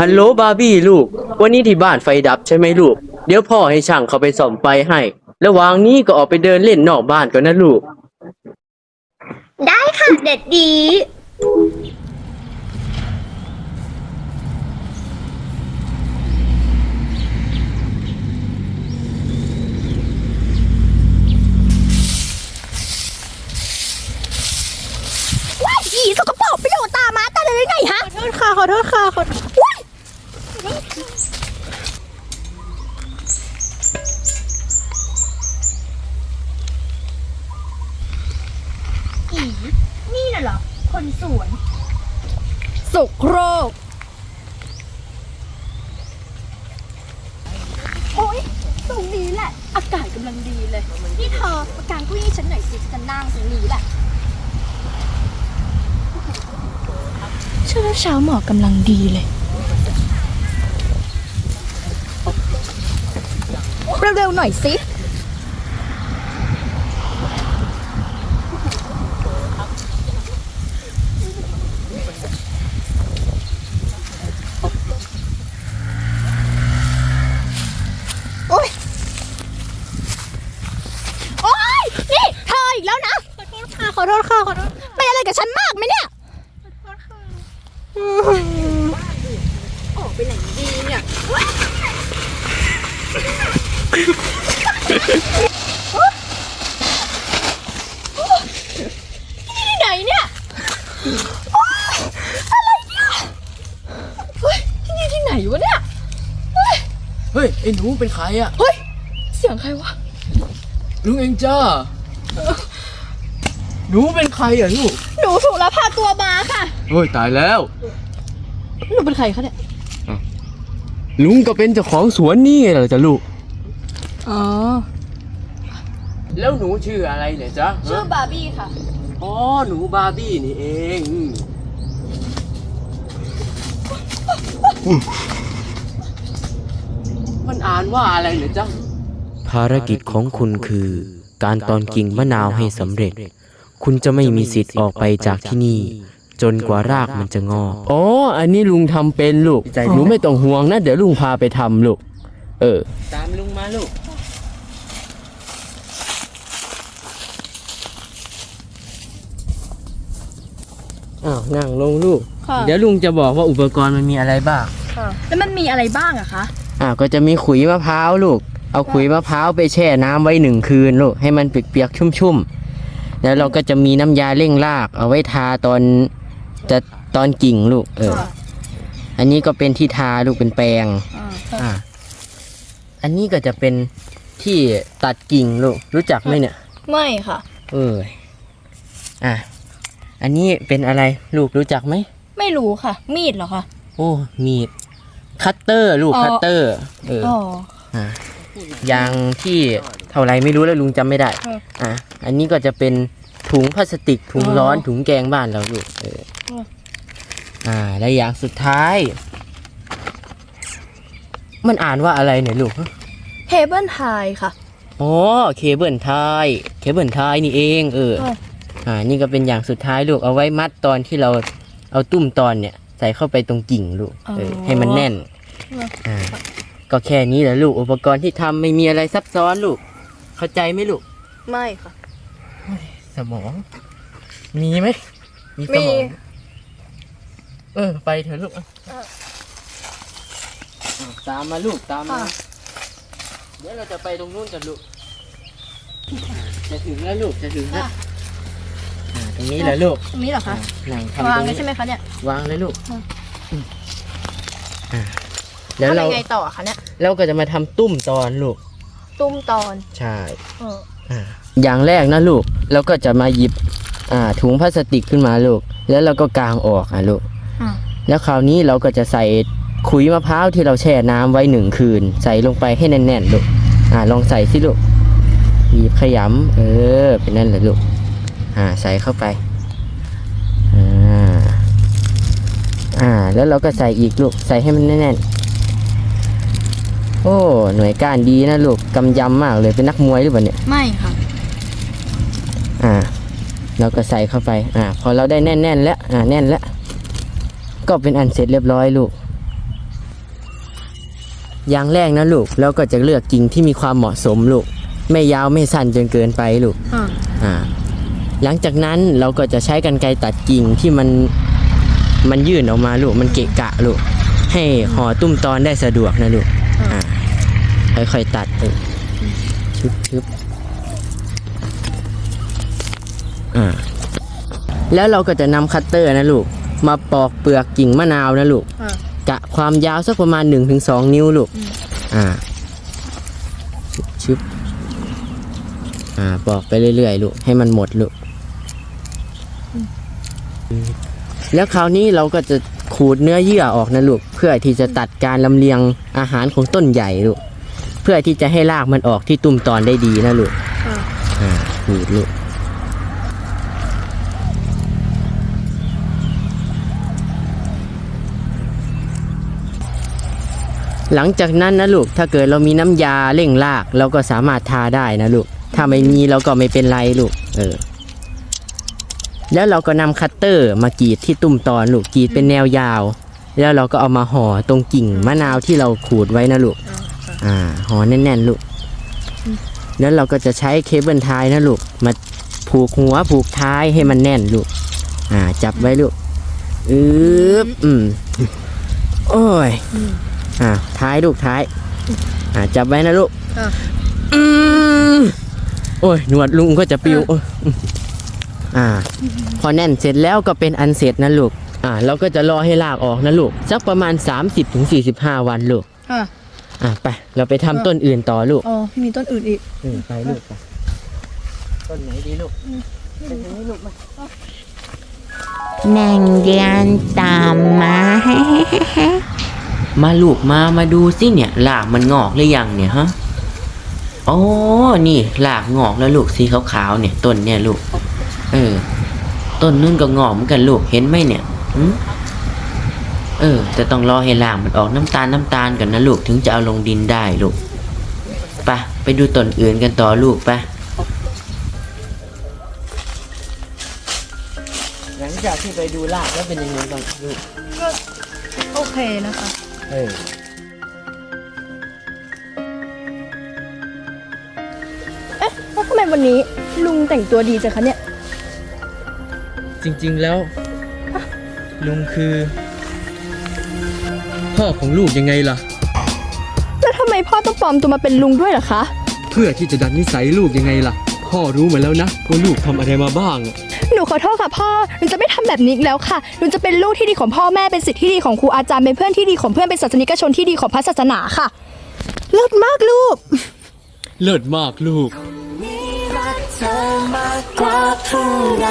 ฮัลโหลบาร์บี้ลูก วันนี้ที่บ้านไฟดับใช่ไหมลูก เดี๋ยวพ่อให้ช่างเขาไปส่อมไฟให้ ระหว่างนี้ก็ออกไปเดินเล่นนอกบ้านก่อนนะลูก ได้ค่ะเด็ดดี ว้ายอีสกปรกไปอยู่ตามาตาเลยได้ไงฮะ ขอโทษค่ะ ขอโทษค่ะ ขอโทษ ว้ายอีนี่น่ะเหรอ คนสวน สุกโรคโอ๊ย ตรงนี้แหละ อากาศกำลังดีเลย นี่เธอมากางเกุ้ยฉันหน่อยสิฉันจะนั่งตรงนี้แหละเช้าเช้าหมอกกำลังดีเลย เร็วๆหน่อยสิ โอ๊ย โอ๊ย นี่เธออีกแล้วนะ ขอโทษค่ะ ข อโทษค่ะขอโทษเป็นอะไรกับฉันมากไหมเนี่ยออกไปไหนดีเนี่ยที่ไหนเนี่ยโอ๊ยอะไรเนี่ยเฮ้ยที่นี่ที่ไหนวะเนี่ยเฮ้ยไอ้หนูเป็นใครอะเฮ้ยเสียงใครวะลุงเองจ้า หนูเป็นใครอะลูกหนูถูกแล้วพาตัวมาค่ะเฮ้ยตายแล้วหนูเป็นใครคะเนี่ย ลุงก็เป็นเจ้าของสวนนี่ไงเหรอจ้ะลูก อ๋อ แล้วหนูชื่ออะไรเนี่ยจ๊ะชื่อบาร์บี้ค่ะ อ๋อหนูบาร์บี้นี่เองอืมมันอ่านว่าอะไรเนี่ยจ๊ะ ภารกิจของคุณคือ การตอนกิ่งมะนาวให้สำเร็จ คุณจะไม่มีสิทธิ์ออกไปจากที่นี่ จนกว่ารากมันจะงอกอ๋อ อันนี้ลุงทำเป็นลูก หนูไม่ต้องห่วงนะ เดี๋ยวลุงพาไปทำลูก เออ ตามลุงมาลูก อ้าว นั่งลงลูก ค่ะ เดี๋ยวลุงจะบอกว่าอุปกรณ์มันมีอะไรบ้าง แล้วมันมีอะไรบ้างอะคะ อ่าก็จะมีขุยมะพร้าวลูก เอาขุยมะพร้าวไปแช่น้ำไว้หนึ่งคืนลูก ให้มันเปียกๆชุ่มๆ แล้วเราก็จะมีน้ำยาเร่งราก เอาไว้ทาตอนจะตอนกิ่งลูก เออ อันนี้ก็เป็นที่ทาลูกเป็นแปรงอ่า อันนี้ก็จะเป็นที่ตัดกิ่งลูกรู้จักไหมเนี่ย ไม่ค่ะ เอออะอันนี้เป็นอะไรลูกรู้จักไหมไม่รู้ค่ะ มีดเหรอคะโอ้มีดคัตเตอร์ลูกอ๋อคัตเตอร์ เอออ๋ออะยางที่เท่าไรไม่รู้แล้วลุงจำไม่ได้เอออะ อันนี้ก็จะเป็นถุงพลาสติกถุงอ๋อร้อนถุงแกงบ้านเราลูกเออเอออ่าและอย่างสุดท้าย มันอ่านว่าอะไรเนี่ยลูกเฮเบิลไทค่ะอ๋อเคเบิลไทยเคเบิลไทยนี่เองเออเอออ่านี่ก็เป็นอย่างสุดท้ายลูกเอาไว้มัดตอนที่เราเอาตุ้มตอนเนี่ย ใส่เข้าไปตรงกิ่งลูกเออให้มันแน่นอ่าก็แค่นี้แหละลูกอุปกรณ์ที่ทำไม่มีอะไรซับซ้อนลูก เข้าใจไหมลูก ไม่ค่ะ สมอง มีไหม มีสมอง เออ ไปเถอะลูกอะอะตามมาลูกตามมาค่ะเดี๋ยวเราจะไปตรงนู้นกันลูก จะถึงแล้วลูกจะถึงแล้วอ่าตรงนี้แหละลูก ตรงนี้เหรอคะอ่นั่งทำวาตงรงเลยนี้ใช่ไหมคะเนี่ย วางเลยลูกอืมอืมอ่าแล้วเราทำยังไงต่อคะเนี่ย เราก็จะมาทำตุ้มตอนลูก ตุ้มตอน ใช่เอออ่าอย่างแรกนะลูกเราก็จะมาหยิบอ่าถุงพลาสติกขึ้นมาลูก แล้วเราก็กางออกอะลูกอะแล้วคราวนี้เราก็จะใส่ขุยมะพร้าวที่เราแช่น้ำไว้หนึ่งคืน ใส่ลงไปให้แน่นๆลูกอ่าลองใส่สิลูกหยิบขยำเออ เป็นนั่นแหละลูกอ่าใส่เข้าไปอ่าอ่า แล้วเราก็ใส่อีกลูกใส่ให้มันแน่นๆ โอ้ หน่วยก้านดีนะลูกกำยำมากเลยเป็นนักมวยหรือเปล่าเนี่ย ไม่ค่ะ อ่า เราก็ใส่เข้าไป อ่า พอเราได้แน่นๆ แล้ว อ่า แน่นแล้ว ก็เป็นอันเสร็จเรียบร้อยลูก อย่างแรกนะลูก เราก็จะเลือกกิ่งที่มีความเหมาะสมลูก ไม่ยาวไม่สั้นจนเกินไปลูก อ่า อ่า หลังจากนั้นเราก็จะใช้กันไกรตัดกิ่งที่มัน มันยื่นออกมาลูก มันเกะกะลูก ให้ห่อตุ้มตอนได้สะดวกนะลูกอ่า ค่อยๆตัดเออชึบชึบอ่าแล้วเราก็จะนำคัตเตอร์นะลูก มาปอกเปลือกกิ่งมะนาวนะลูกอ่ากะความยาวสักประมาณ 1-2 นิ้วลูก อ่าชึบอ่าปอกไปเรื่อยๆลูก ให้มันหมดลูก แล้วคราวนี้เราก็จะ ขูดเนื้อเยื่อออกนะลูกเพื่อที่จะตัดการลำเลียงอาหารของต้นใหญ่ลูกเพื่อที่จะให้รากมันออกที่ตุ่มตอนได้ดีนะลูกอ่าอ่าขูดลูกหลังจากนั้นนะลูกถ้าเกิดเรามีน้ำยาเร่งรากเราก็สามารถทาได้นะลูกถ้าไม่มีเราก็ไม่เป็นไรลูกเออ แล้วเราก็นำคัตเตอร์มากรีดที่ตุ่มตอนลูกกรีดเป็นแนวยาว แล้วเราก็เอามาห่อตรงกิ่งมะนาวที่เราขูดไว้นะลูกอ่าห่อแน่นๆลูก แล้วเราก็จะใช้เคเบิลไทายนะลูกมาผูกหัวผูกท้ายให้มันแน่นลูก อ่า จับไว้ลูกอืบอืมโอ้ยอ่าท้ายลูกท้าย อ่าจับไว้นะลูกอ่าอืมโอ้ยหนวดลุงก็จะปิวโอ้ยอ่า พอแน่นเสร็จแล้วก็เป็นอันเสร็จนะลูก อ่าเราก็จะรอให้ลากออกนะลูก สักประมาณ 30-45 วันลูกอ่าอะไป เราไปทำต้นอื่นต่อลูกอ๋อมีต้นอื่นอีกเออไปลูกไปต้นไหนดีลูกไปทางนี้ลูกมานางเรียนตามมา มาลูกมามาดูสิเนี่ยหลากมันงอกหรือยังเนี่ยฮะโอ้นี่หลากงอกแล้วลูกสีขาวๆเนี่ยต้นเนี่ยลูก เออ ต้นนึงก็งอกเหมือนกันลูกเห็นไหมเนี่ยหึเออ แต่ต้องรอให้หลากมันออกน้ำตาลน้ำตาลก่อนนะลูกถึงจะเอาลงดินได้ลูกไปไปดูต้นอื่นกันต่อลูกไปหลังจากที่ไปดูรากแล้วเป็นยังไงบ้างลูกโอเคนะคะ เออเอ๊ะแล้วทำไมวันนี้ลุงแต่งตัวดีจังคะเนี่ย จริงๆแล้ว ลุงคือ พ่อของลูกยังไงล่ะ แล้วทำไมพ่อต้องปลอมตัวมาเป็นลุงด้วยล่ะคะ เพื่อที่จะดัดนิสัยลูกยังไงล่ะ พ่อรู้มาแล้วนะว่าลูกทำอะไรมาบ้าง หนูขอโทษค่ะพ่อ หนูจะไม่ทำแบบนี้อีกแล้วค่ะ หนูจะเป็นลูกที่ดีของพ่อแม่ เป็นสิทธิที่ดีของครูอาจารย์ เป็นเพื่อนที่ดีของเพื่อน เป็นศาสนิกชนที่ดีของพระศาสนาค่ะ เลิศมากลูก เลิศมากลูกเธอมากกว่าผู้ใด